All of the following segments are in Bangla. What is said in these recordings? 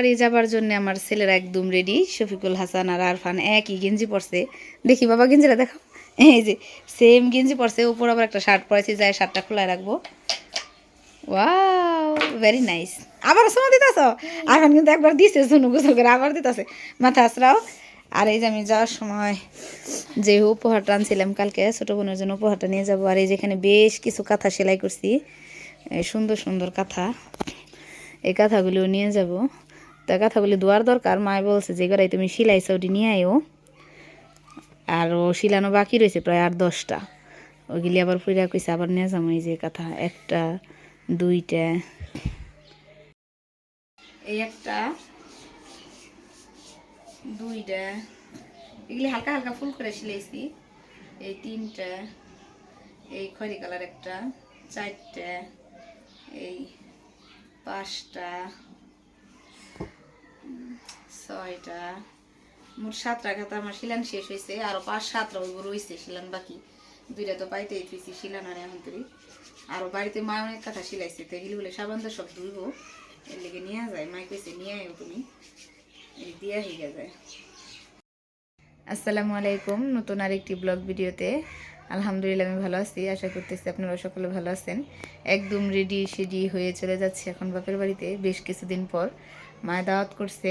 বাড়ি যাবার জন্য আমার ছেলেরা একদম রেডি শফিকুল হাসান আর আরফান একই গেঞ্জি পরছে। দেখি বাবা গেঞ্জিটা দেখো এই যে সেম গেঞ্জি পরছে, উপর আবার একটা শার্ট পরেছি যায় শার্টটা খোলা রাখব। ওয়াও ভেরি নাইস আবার সময় দিতেছ? আরফান কিন্তু একবার দিছে শুনু গোসল করে, আবার দিতেছে। মাথা আসরাও। আর এই যে আমি যাওয়ার সময় যে উপহারটা আনছিলাম কালকে, ছোটো বোনের জন্য উপহারটা নিয়ে যাব। আর এই যেখানে বেশ কিছু কাঁথা সেলাই করছি। সুন্দর সুন্দর কাঁথা। এই কাঁথাগুলো নিয়ে যাব। তা কাঁথাগুলি ধোয়ার দরকার। মায় বলছে যে, গড়াই তুমি সিলাইছো ওটি নিয়ে আইও আর ও শিলানো বাকি রয়েছে প্রায় আট দশটা। ওইগুলি আবার ফুইরা কইছে, আবার নিয়ে যাব এই যে কথা, একটা, দুইটা। এই একটা, দুইটা, এগুলি হালকা হালকা ফুল করে সিলাইছি এই তিনটা, এই খয়রি কালার একটা, চারটা, এই পাঁচটা ছয়টা। মোট সাতটা খাতা আমার শিলান শেষ হয়েছে আরও পাঁচ সাতটা ওই রয়েছে শিলান বাকি। দুইটা তো পাইতেই থুইছি শিলান আর এখন তুই। আরও বাড়িতে মা অনেক কাঁথা সিলাইছে তো বলে সাবান তো সব ধুইব। এর লেগে নিয়ে যায়, মাই কইছে নিয়ে আয়ো তুমি। দিয়া হয়ে যায়। আসসালামু আলাইকুম, নতুন আরেকটি ব্লগ ভিডিওতে। আলহামদুলিল্লাহ আমি ভালো আছি, আশা করতেছি আপনারা সকলে ভালো আছেন। একদম রেডি সেডি হয়ে চলে যাচ্ছে এখন বাপের বাড়িতে, বেশ কিছুদিন পর। মায়ের দাওয়াত করছে।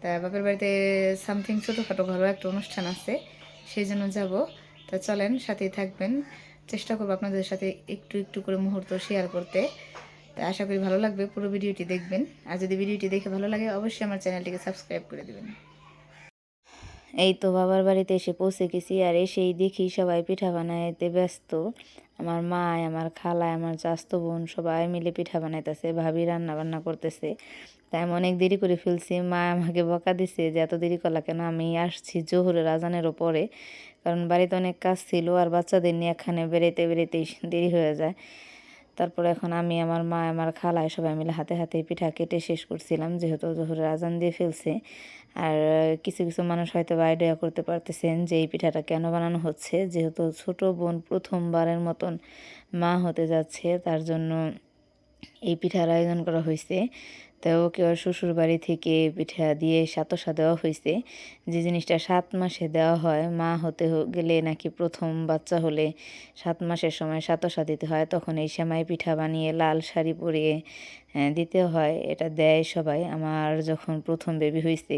তা বাপের বাড়িতে সামথিং ছোটোখাটো ঘরোয়া একটা অনুষ্ঠান আছে, সেই জন্য যাব। তা চলেন, সাথেই থাকবেন। চেষ্টা করব আপনাদের সাথে একটু একটু করে মুহূর্ত শেয়ার করতে। তা আশা করি ভালো লাগবে, পুরো ভিডিওটি দেখবেন। আর যদি ভিডিওটি দেখে ভালো লাগে, অবশ্যই আমার চ্যানেলটিকে সাবস্ক্রাইব করে দেবেন। এই তো বাবার বাড়িতে এসে পৌঁছে গেছি, আর এসেই দেখি সবাই পিঠা বানাইতে ব্যস্ত। আমার মা আমার খালা আমার চাস্তো বোন সবাই মিলে পিঠা বানাইতেছে, ভাবি রান্না বান্না করতেছে। তাই আমি অনেক দেরি করে ফেলছি। মা আমাকে বকা দিছে যে, এত দেরি করলা কেন? আমি আসছি জোহরের আজানেরও পরে কারণ বাড়িতে অনেক কাজ ছিল আর বাচ্চাদের নিয়ে এখানে বেরোতে বেরোতেই দেরি হয়ে যায়। তারপরে এখন আমি, আমার মা, আমার খালায় সবাই মিলে হাতে হাতে পিঠা কেটে শেষ করছিলাম, যেহেতু জোহরের আজান দিয়ে ফেলছে। আর কিছু কিছু মানুষ হয়তো আইডিয়া করতে পারতেছেন যে, এই পিঠাটা কেন বানানো হচ্ছে? যেহেতু ছোট বোন প্রথমবারের মতন মা হতে যাচ্ছে, তার জন্য এই পিঠার আয়োজন করা হয়েছে। তো ওকে ওর শ্বশুর বাড়ি থেকে পিঠা দিয়ে সাতসা দেওয়া হয়েছে? যে জিনিসটা সাত মাসে দেওয়া হয়, মা হতে গেলে নাকি প্রথম বাচ্চা হলে সাত মাসের সময় সাতসা দিতে হয়, তখন এই সেমাই পিঠা বানিয়ে লাল শাড়ি পরিয়ে দিতে হয়, এটা দেয় সবাই। আমার যখন প্রথম বেবি হয়েছে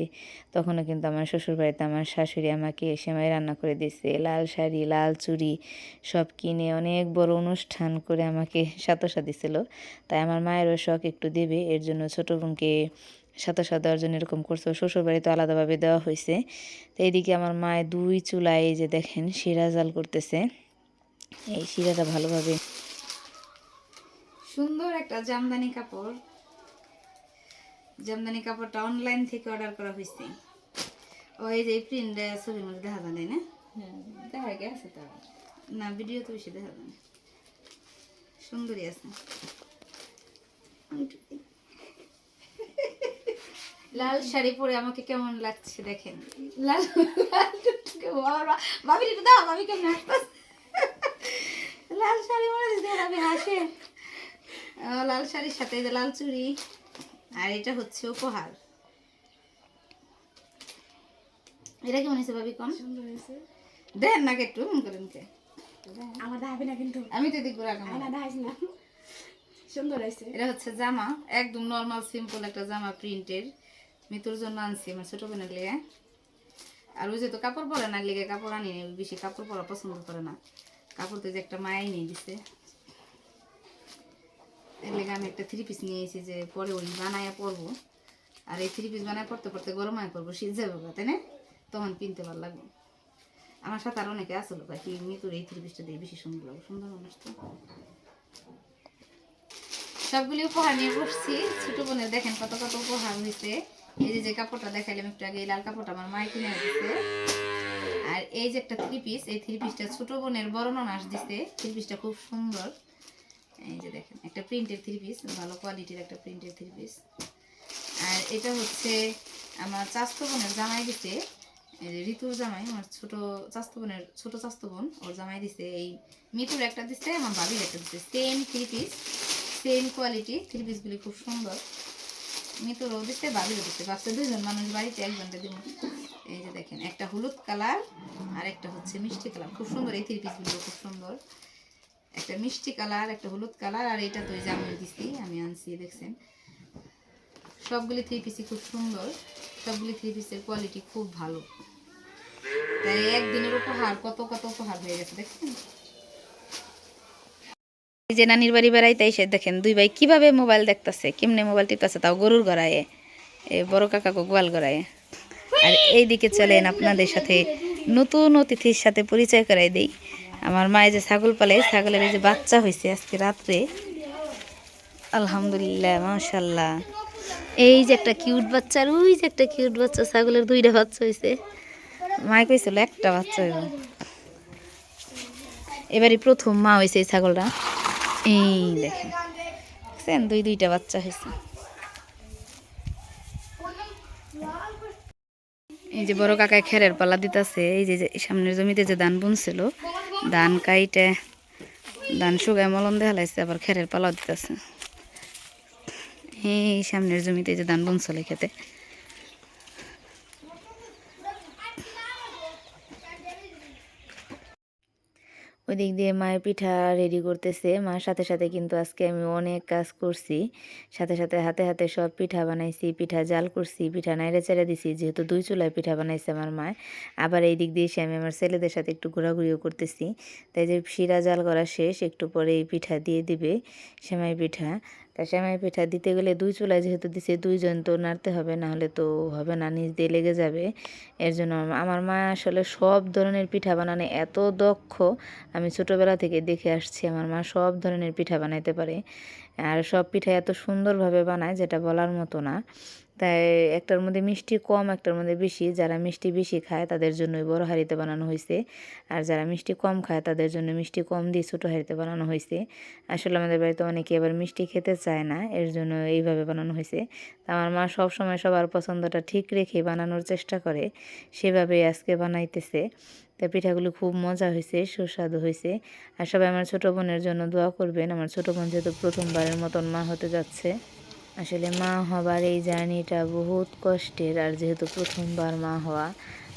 তখনও কিন্তু আমার শ্বশুরবাড়িতে আমার শাশুড়ি আমাকে সেমাই রান্না করে দিয়েছে। লাল শাড়ি, লাল চুড়ি সব কিনে অনেক বড় অনুষ্ঠান করে আমাকে সাতসা দিছিল। তাই আমার মায়েরও শখ একটু দেবে, এর জন্য ছোটো বোনকে সাতসা দেওয়ার জন্য এরকম করছে। শ্বশুরবাড়িতে আলাদাভাবে দেওয়া হয়েছে তো এইদিকে আমার মায়ের দুই চুলায় যে দেখেন শিরা জাল করতেছে। এই শিরাটা ভালোভাবে সুন্দর একটা জামদানি কাপড়। জামদানি কাপড়টা অনলাইন থেকে অর্ডার করা হয়েছে ও এই যে প্রিন্ট ছবির মধ্যে দেখা যায় না? দেখা গেছে তো। না ভিডিও তো বেশি দেখা যায় না। সুন্দরী আছে। লাল শাড়ি পরে আমাকে কেমন লাগছে দেখেন? লাল লাল টুকটুকে ভাবি দাও ভাবি কেমন লাল শাড়ি পরে আমি হাসে লাল শাড়ির সাথে লাল চুড়ি আর এটা হচ্ছে উপহার। এটা কেমন হয়েছে ভাবি কম? সুন্দর হয়েছে। দেন না একটু মন করেন কে? আমার দেখাবি না কিন্তু। আমি তো দেখব রাখলাম না দেখাইস না। সুন্দর হয়েছে। এটা হচ্ছে জামা একদম নর্মাল সিম্পল একটা জামা প্রিন্টের। মিতুর জন্য আনছি আমার ছোট বোনের লেগে। আর ওই যে তো কাপড় পরে না লেগে কাপড় আনি বেশি কাপড় পরা পছন্দ করে না। কাপড় তো যে একটা মায়াই নিয়ে দিছে। এর আমি একটা থ্রি পিস নিয়ে এসেছি যে পরে ওই বানায় পরবো আর এই থ্রি পিস বানায় পড়তে পড়তে গরমায় পরবো শীত যাবে তাই না? তখন কিনতে ভালো লাগবে। আমার সাথে আর অনেকে আসলো কি মিতুর এই থ্রি পিসটা দিয়ে বেশি সুন্দর লাগবে সুন্দর মানুষ তো। সবগুলি উপহার নিয়ে বসছি। ছোট বোনের দেখেন কত কত উপহার হয়েছে। এই যে যে কাপড়টা দেখাইলাম একটু আগে, এই লাল কাপড়টা আমার মায়ের কিনে দিচ্ছে আর এই যে একটা থ্রি পিস এই থ্রি পিসটা ছোট বোনের বড় নাস দিছে। থ্রি পিসটা খুব সুন্দর। এই যে দেখেন, একটা প্রিন্টের থ্রি পিস ভালো কোয়ালিটির একটা প্রিন্টের থ্রি পিস আর এটা হচ্ছে আমার চাস্তো বোনের জামাই যে ঋতুর জামাই, আমার ছোট চাস্তো বোনের ছোট চাস্তো বোন, ওর জামাই দিছে এই মিতুর একটা দিছে, আমার ভাবির একটা দিছে। Same three piece same quality three পিসগুলি খুব সুন্দর। মিতুরও দিচ্ছে বাবিরও দিচ্ছে ভাবছে দুইজন মানুষ বাড়িতে, একজনকে দিব। এই যে দেখেন, একটা হলুদ কালার আর একটা হচ্ছে মিষ্টি কালার, খুব সুন্দর এই থ্রি পিসগুলো খুব সুন্দর। একটা মিষ্টি কালার, একটা হলুদ কালার, আর এটা তো আমি দিছি, আমি আনছি, দেখছেন? সবগুলি থ্রি পিসই খুব সুন্দর, সবগুলি থ্রি পিসের কোয়ালিটি খুব ভালো। তাই একদিনের উপহার, কত কত উপহার হয়ে গেছে, দেখছেন? যে নানির বাড়ি বেড়াইতে এসে দেখেন, দুই ভাই কীভাবে মোবাইল দেখতাছে, কেমনে মোবাইল টিপতেছে, তাও গরুর গড়ায় এ বড় কাকা গোয়াল গড়ায় আর এইদিকে চলেন আপনাদের সাথে নতুন অতিথির সাথে পরিচয় করাই দেই। আমার মায়ে যে ছাগল পালে ছাগলের এই যে বাচ্চা হয়েছে আজকে রাত্রে। আলহামদুলিল্লাহ মাশাল্লাহ এই যে একটা কিউট বাচ্চা, আর ওই যে একটা কিউট বাচ্চা, ছাগলের দুইটা বাচ্চা হয়েছে মায় কইছিল, একটা বাচ্চা হইব। এবারই প্রথম মা হয়েছে এই ছাগলটা। এই দেখেন দুই, দুইটা বাচ্চা হয়েছে এই যে বড় কাকায় খেরের পালা দিতেছে, এই যে সামনের জমিতে যে ধান বুনছিল, ধান কাইটে, ধান শুকায় মলন দেখা লাগছে, আবার খেরের পালা দিতেছে। এই সামনের জমিতে যে ধান বুনছিল খেতে। দিক দিয়ে মায়ের পিঠা রেডি করতেছে। মার সাথে সাথে কিন্তু আজকে আমি অনেক কাজ করছি। সাথে সাথে হাতে হাতে সব পিঠা বানাইছি, পিঠা জাল করছি, পিঠা নাইড়ে চেড়ে দিছি। যেহেতু দুই চুলায় পিঠা বানাইছে আমার মা, আবার এই দিক দিয়ে এসে আমি আমার ছেলেদের সাথে একটু ঘোরাঘুরিও করতেছি। তাই যে শিরা জাল করা শেষ, একটু পরে এই পিঠা দিয়ে দিবে সেমাই পিঠা। তা শ্যামাই পিঠা দিতে গেলে দুই চুলায় যেহেতু দিছে, দুইজন তো নাড়তে হবে না হলে তো হবে না নিজ দিয়ে লেগে যাবে। এর জন্য আমার মা আসলে সব ধরনের পিঠা বানানো এত দক্ষ, আমি ছোটোবেলা থেকে দেখে আসছি আমার মা সব ধরনের পিঠা বানাইতে পারে। আর সব পিঠা এত সুন্দরভাবে বানায় যেটা বলার মতো না। তাই একটার মধ্যে মিষ্টি কম, একটার মধ্যে বেশি। যারা মিষ্টি বেশি খায়, তাদের জন্য বড় হাঁড়িতে বানানো হয়েছে আর যারা মিষ্টি কম খায়, তাদের জন্য মিষ্টি কম দিয়ে ছোটো হাঁড়িতে বানানো হয়েছে আসলে আমাদের বাড়িতে অনেকে আবার মিষ্টি খেতে চায় না, এর জন্য এইভাবে বানানো হয়েছে আমার মা সব সময় সবার পছন্দটা ঠিক রেখে বানানোর চেষ্টা করে, সেভাবেই আজকে বানাইতেছে। তা পিঠাগুলো খুব মজা হয়েছে সুস্বাদু হয়েছে আর সবাই আমার ছোটো বোনের জন্য দোয়া করবেন। আমার ছোটো বোন যেহেতু প্রথমবারের মতন মা হতে যাচ্ছে। আসলে মা হবার এই জার্নিটা বহুত কষ্টের আর যেহেতু প্রথমবার মা হওয়া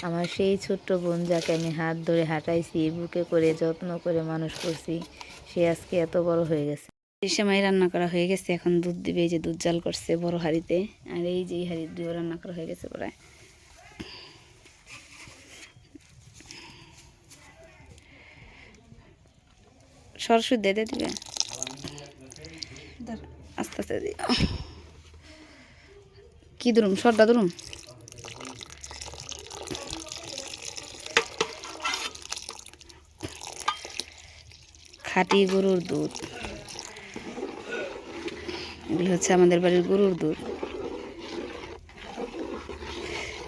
আমার সেই ছোট্ট বোন যাকে আমি হাত ধরে হাঁটাইছি বুকে করে যত্ন করে মানুষ করছি সে আজকে এত বড় হয়ে গেছে। এই সময় রান্না করা হয়ে গেছে এখন দুধ দিবে এই যে দুধ জাল করছে বড় হাঁড়িতে আর এই যে এই হাঁড়ির দিয়েও রান্না করা হয়ে গেছে প্রায়। সরষে দিয়ে দিয়ে দিবে। দাঁড়া, আস্তে আস্তে কি ধরুম সরটা ধরুম খাঁটি গরুর দুধ। এগুলো হচ্ছে আমাদের বাড়ির গরুর দুধ।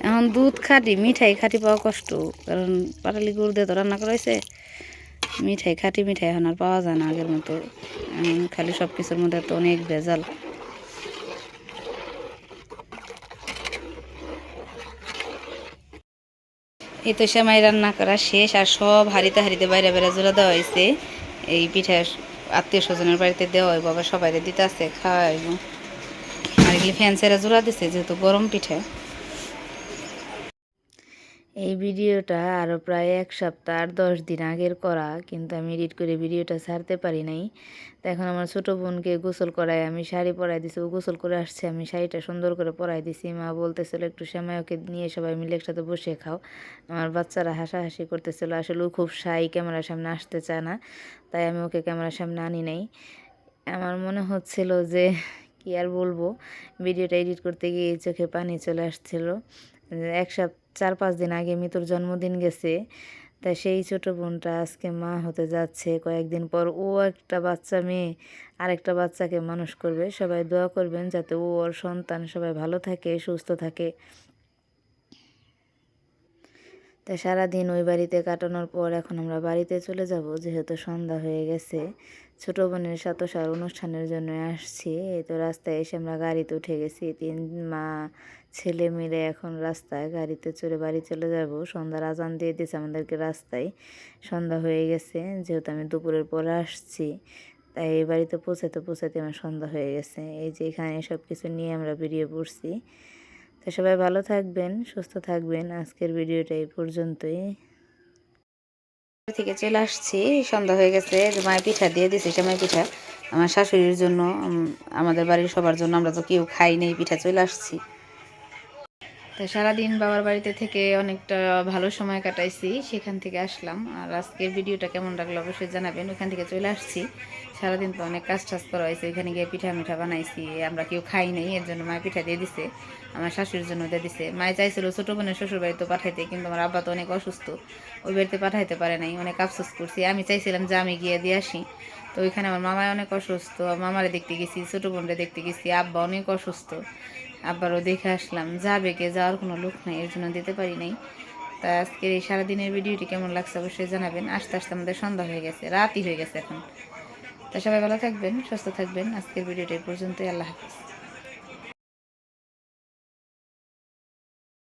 এখন দুধ খাঁটি, মিঠাই খাঁটি পাওয়া কষ্ট, কারণ পাটালি গরু দিয়ে তো রান্না করা হয়েছে। মিঠাই, খাঁটি মিঠাই এখন আর পাওয়া যায় না আগের মতো। খালি সব কিছুর মধ্যে তো অনেক ভেজাল। এই তো সেমাই রান্না করা শেষ আর সব হারিতে হারিতে বাইরে বাইরে জোড়া দেওয়া হয়েছে। এই পিঠা আত্মীয় স্বজনের বাড়িতে দেওয়া হয় বাবা সবাই দিতে আছে খাওয়াই আর এগুলি ফ্যান্সেরা জোড়া দিছে, যেহেতু গরম পিঠা। এই ভিডিওটা আরও প্রায় এক সপ্তাহ আর দশ দিন আগের করা, কিন্তু আমি এডিট করে ভিডিওটা ছাড়তে পারি নাই। তো এখন আমার ছোটো বোনকে গোসল করাই আমি শাড়ি পরাই দিছি, ও গোসল করে আসছে, আমি শাড়িটা সুন্দর করে পরাই দিছি। মা বলতেছিল, একটু সময় ওকে নিয়ে সবাই মিলে একসাথে বসে খাও। আমার বাচ্চারা হাসাহাসি করতেছিল, আসলে ও খুব সাই ক্যামেরার সামনে আসতে চায় না, তাই আমি ওকে ক্যামেরার সামনে আনি নাই। আমার মনে হচ্ছিল যে, কি আর বলব, ভিডিওটা এডিট করতে গিয়ে চোখে পানি চলে আসছিল। এক সপ্তাহ চার পাঁচ দিন আগে মিতুর জন্মদিন গেছে। তা সেই ছোট বোনটা আজকে মা হতে যাচ্ছে। কয়েকদিন পর ও একটা বাচ্চা মেয়ে, আরেকটা বাচ্চাকে মানুষ করবে। সবাই দোয়া করবেন যাতে ও ওর সন্তান সবাই ভালো থাকে, সুস্থ থাকে। তা সারাদিন ওই বাড়িতে কাটানোর পর এখন আমরা বাড়িতে চলে যাব, যেহেতু সন্ধ্যা হয়ে গেছে। ছোট বোনের সাতসার অনুষ্ঠানের জন্য আসছি। এই তো রাস্তায় এসে আমরা গাড়িতে উঠে গেছি। তিন মা, ছেলে মিলে এখন রাস্তায় গাড়িতে চড়ে বাড়ি চলে যাব। সন্ধ্যার আজান দিয়ে দিয়েছে আমাদেরকে রাস্তায়। সন্ধ্যা হয়ে গেছে, যেহেতু আমি দুপুরের পরে আসছি। তাই এই বাড়িতে পৌঁছাতে পৌঁছাতে আমার সন্ধ্যা হয়ে গেছে। এই যে এখানে সব কিছু নিয়ে আমরা বেরিয়ে পড়ছি। সবাই ভালো থাকবেন, সুস্থ থাকবেন। আজকের ভিডিওটা এই পর্যন্তই। থেকে চলে আসছি, সন্ধ্যা হয়ে গেছে মায়ের পিঠা দিয়ে দিছে সেমাই পিঠা। আমার শাশুড়ির জন্য আমাদের বাড়ির সবার জন্য আমরা তো কেউ খাই নেই, পিঠা চলে আসছি। তো সারাদিন বাবার বাড়িতে থেকে অনেকটা ভালো সময় কাটাইছি, সেখান থেকে আসলাম। আর আজকের ভিডিওটা কেমন লাগল অবশ্যই জানাবেন, ওখান থেকে চলে আসছি। সারাদিন তো অনেক কাজ টাজ করা হয়েছে ওইখানে গিয়ে পিঠা মিঠা বানাইছি, আমরা কেউ খাই নাই, এর জন্য মায়ের পিঠা দিয়ে দিছে, আমার শাশুড়ির জন্য দিয়ে দিছে। মায়ে চাইছিল ছোটো বোনের শ্বশুর বাড়িতে পাঠাইতে, কিন্তু আমার আব্বা তো অনেক অসুস্থ, ওই বাড়িতে পাঠাইতে পারে নাই, অনেক আফসোস করছি। আমি চাইছিলাম যে আমি গিয়ে দিয়ে আসি, তো ওইখানে আমার মামায় অনেক অসুস্থ, মামারে দেখতে গেছি, ছোটো বোনরে দেখতে গেছি, আব্বা অনেক অসুস্থ। আব্বারও দেখে আসলাম, যাবে কে যাওয়ার কোনো লোক নাই, এর জন্য দিতে পারি নাই। তা আজকের এই সারাদিনের ভিডিওটি কেমন লাগছে অবশ্যই জানাবেন। আস্তে আস্তে আমাদের সন্ধ্যা হয়ে গেছে, রাতই হয়ে গেছে এখন। তা সবাই ভালো থাকবেন, সুস্থ থাকবেন। আজকের ভিডিওটি পর্যন্তই, আল্লাহ হাফিজ।